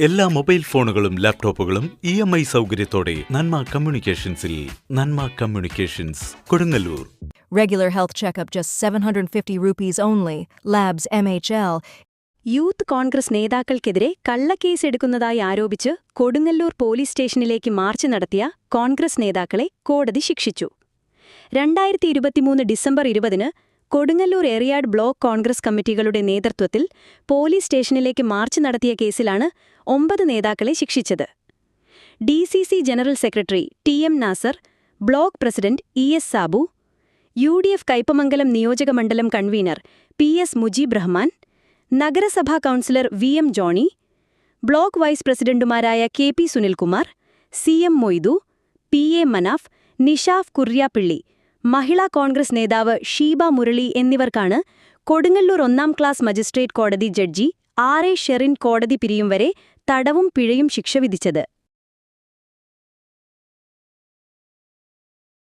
എല്ലാ മൊബൈൽ ഫോണുകളും ലാപ്ടോപ്പുകളും ഇ എം ഐ സൗകര്യത്തോടെ Nanma കമ്മ്യൂണിക്കേഷൻസിൽ Nanma communications Kodungallur Regular health checkup just 750 rupees only. Labs MHL. Youth Congress നേതാക്കൾക്കെതിരെ കള്ളക്കേസ് എടുക്കുന്നതായി ആരോപിച്ച് കൊടുങ്ങല്ലൂർ പോലീസ് സ്റ്റേഷനിലേക്ക് മാർച്ച് നടത്തിയ കോൺഗ്രസ് നേതാക്കളെ കോടതി ശിക്ഷിച്ചു രണ്ടായിരത്തി ഇരുപത്തിമൂന്ന് ഡിസംബർ ഇരുപതിന് കൊടുങ്ങല്ലൂർ എറിയാഡ് ബ്ലോക്ക് കോൺഗ്രസ് കമ്മിറ്റികളുടെ നേതൃത്വത്തിൽ പോലീസ് സ്റ്റേഷനിലേക്ക് മാർച്ച് നടത്തിയ കേസിലാണ് ഒമ്പത് നേതാക്കളെ ശിക്ഷിച്ചത്. D C C general secretary T M Nasar block president E S Sabu U D F Kaipamangalam നിയോജകമണ്ഡലം convener P S Mujeeb Rahman നഗരസഭാ councillor V M Johny block vice പ്രസിഡന്റുമാരായ K P Sunilkumar C M Moidu P A Manaf Nishaf Kuriyappilly Mahila Congress നേതാവ് ഷീബ മുരളി എന്നിവർക്കാണ് കൊടുങ്ങല്ലൂർ ഒന്നാം class magistrate കോടതി judge R A Sherin കോടതി പിരിയും വരെ തടവും പിഴയും ശിക്ഷ വിധിച്ചത്.